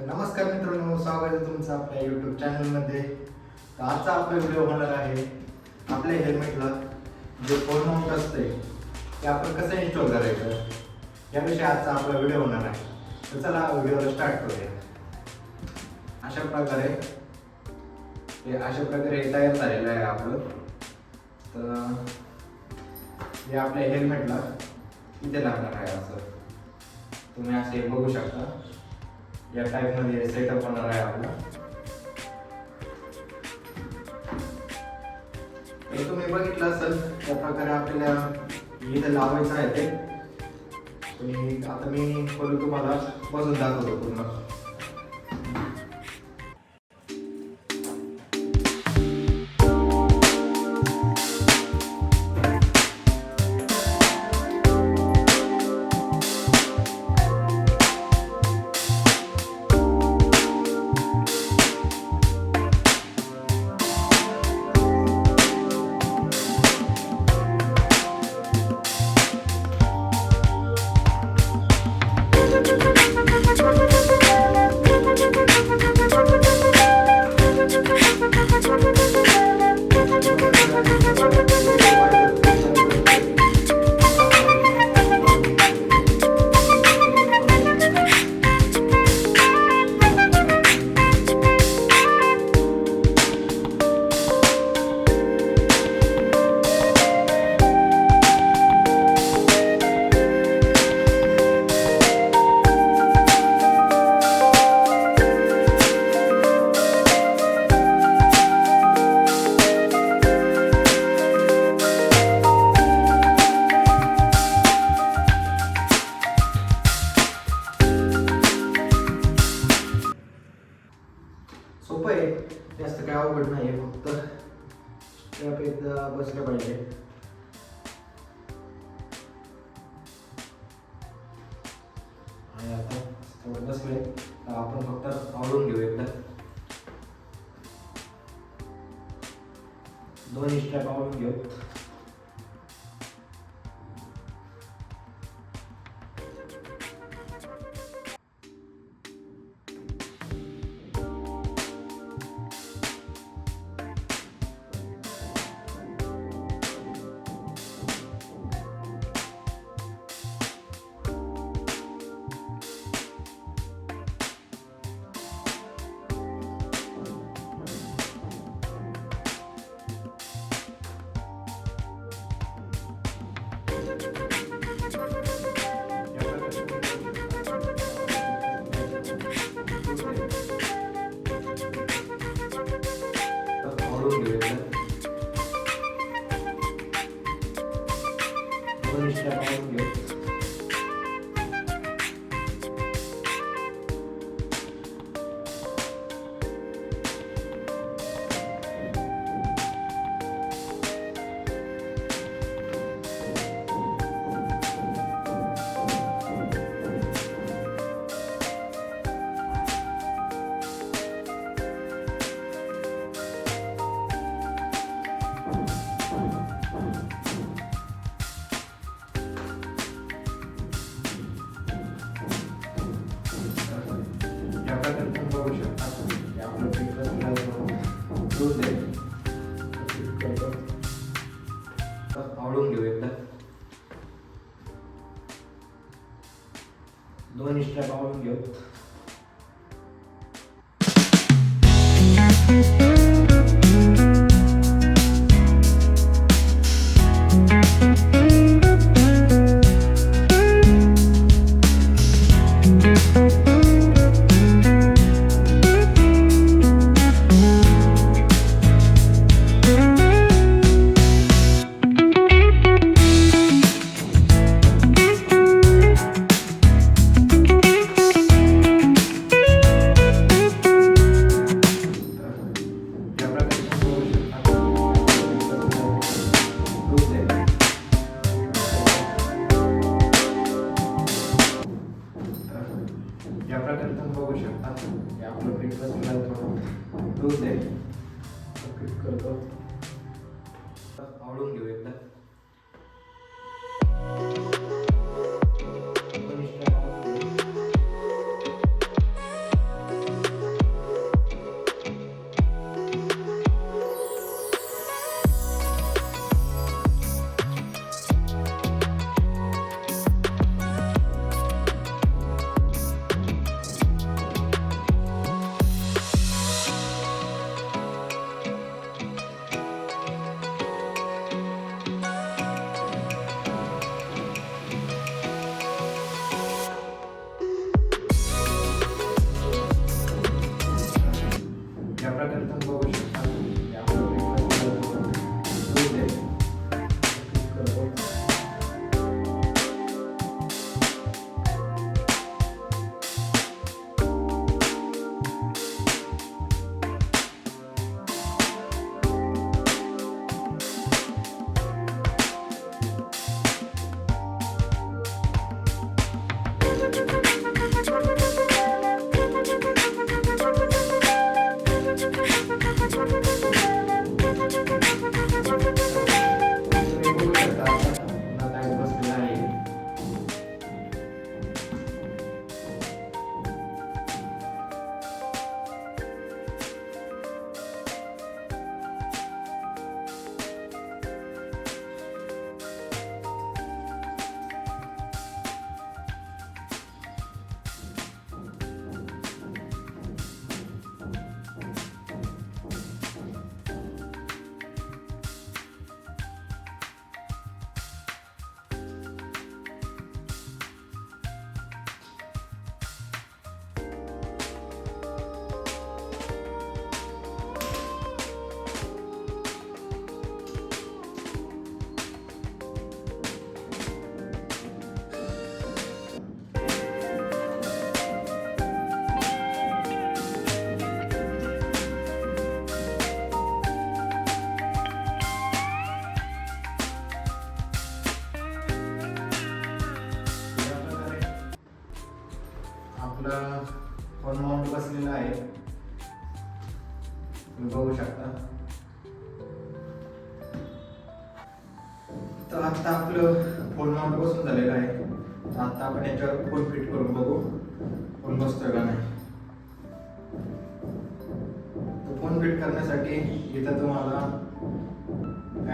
तर नमस्कार मित्रांनो स्वागत आहे तुमचं आपल्या यूट्यूब चॅनलमध्ये तर आजचा आपला व्हिडिओ होणार आहे आपल्या हेल्मेटला जे फोन माउंट असते ते आपण कसं इन्स्टॉल करायचं याविषयी आजचा आपला व्हिडिओ होणार आहे. तर चला व्हिडिओला स्टार्ट करूया. अशा प्रकारे हे अशा प्रकारे हे तयार झालेलं आहे आपलं. तर हे आपल्या हेल्मेटला इथे लागणार आहे असं. तुम्ही असे बघू शकता. या टाईपमध्ये सेटअप होणार आहे आपला. हे तुम्ही बघितलं असेल त्या प्रकारे आपल्याला इथे लावायचं आहे ते. आणि आता मी करू तुम्हाला बसून दाखवतो पूर्ण. अवघड नाही आहे फक्त स्ट्रॅप एकदा बसलं पाहिजे. आणि आता थोडं बसले तर आपण फक्त आवडून घेऊ एकदा. दोन स्ट्रॅप आवडून घेऊ. दोन्ही स्ट्रॅप आवडून आवडून घेऊ एकदा. दोन स्ट्रॅप आवडून घेऊ. तुम्ही बघू शकता. हे आपलं ब्रेकफास्ट थोडं दूध करतो. आवडून घेऊ एकदा. तर आता आपलं फोन माउंट बसून झालेलं आहे. तर आता आपण याच्यावर फोन फिट करून बघू. फोन बसतोय का नाही. फोन फिट करण्यासाठी इथं तुम्हाला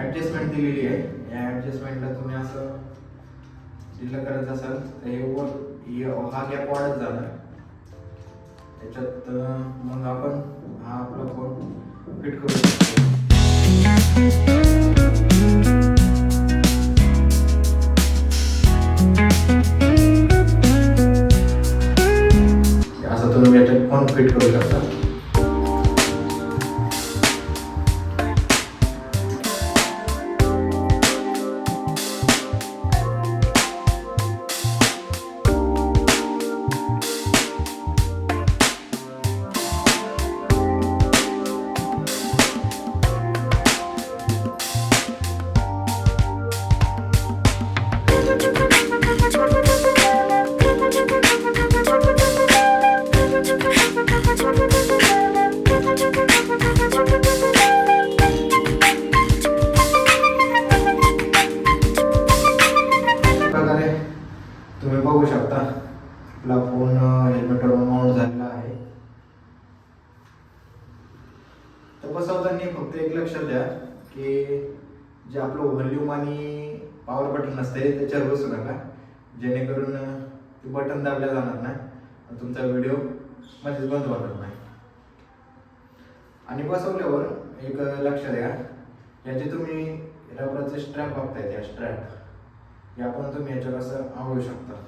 ऍडजस्टमेंट दिलेली आहे. या ऍडजस्टमेंटला तुम्ही असं दिलं करत असाल तर हे वर हा गॅप वाढत जाणार. त्याच्यात मग आपण हा आपला फोन फिट करू शकतो. बटन त्याच्यावर बसू नका. जेणेकरून ते बटन दाबल्या जाणार नाही तुमचा व्हिडिओ मध्येच बंद होणार नाही. आणि बसवल्यावर एक लक्षात द्या. याचे तुम्ही रबराचे स्ट्रॅप बघताय त्या स्ट्रॅप या पण तुम्ही याच्यावर असं आवडू शकता.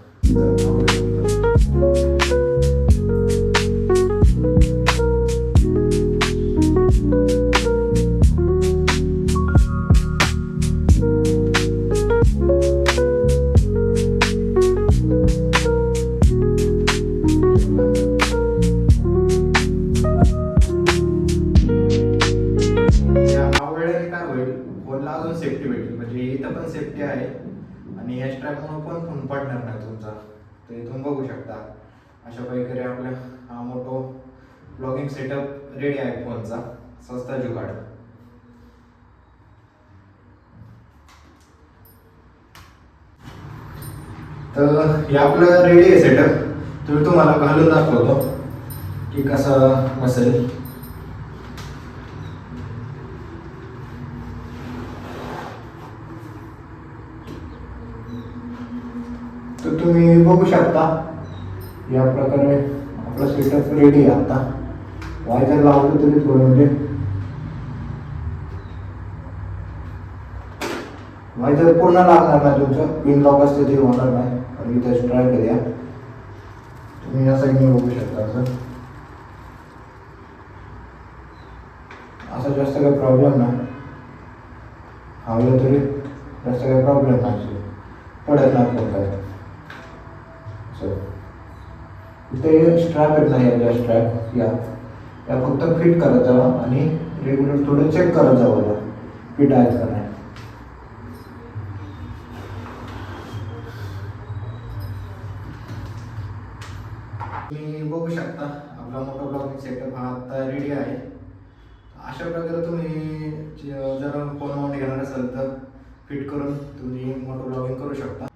अशा प्रकारे आपला हा मोठो ब्लॉगिंग सेटअप रेडी आहे फोनचा सस्ता जुगाड. तर हे आपलं रेडी आहे सेटअप तुम्ही तुम्हाला घालून दाखवतो की कसं बसेल. तर तुम्ही बघू शकता या प्रकारे आपला सेटअप रेडी आहे आता. वायझर लावलं तरी थोडं म्हणजे. वायझर पूर्ण लागणार नाही तुमचं पिन लॉक असते ते होणार नाही. आणि इथे ट्राय करूया तुम्ही या साईडने बघू शकता असं. असा जास्त काही प्रॉब्लेम नाही. हवलं तरी जास्त काही प्रॉब्लेम नाही पडत नाही फोन काय सो इथे स्ट्रॅप येत नाही या स्ट्रॅप या. या फक्त फिट करत जावा आणि रेग्युलर थोडं चेक करत जावं फिट आहेत का नाही? तुम्ही बघू शकता आपला मोठा ब्लॉगिंग सेटअप हा आता रेडी आहे. अशा प्रकारे तुम्ही जर फोन माउंट घेणार असाल तर फिट करून तुम्ही मोठं ब्लॉगिंग करू शकता.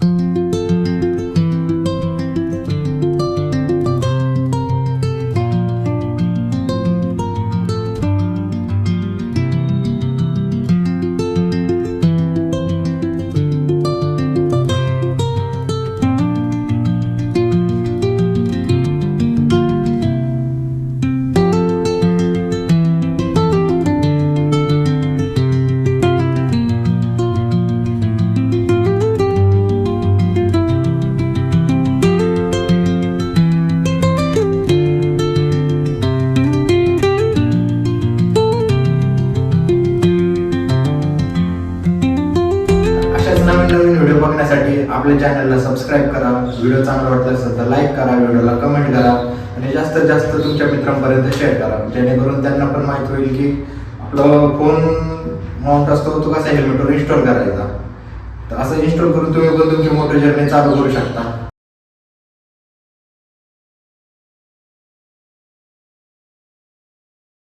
Mm-hmm. आपल्या चॅनलला सबस्क्राईब करा. व्हिडिओ चांगला वाटला असेल तर लाईक करा व्हिडिओला कमेंट करा. आणि जास्तीत जास्त तुमच्या मित्रांपर्यंत शेअर करा. जेणेकरून त्यांना पण माहीत होईल की आपलं फोन माउंट असतो तो कसा हेल्मेटवर इन्स्टॉल करायचा. तर असं इन्स्टॉल करून तुम्ही पण तुमची मोटर जर्नी चालू करू शकता.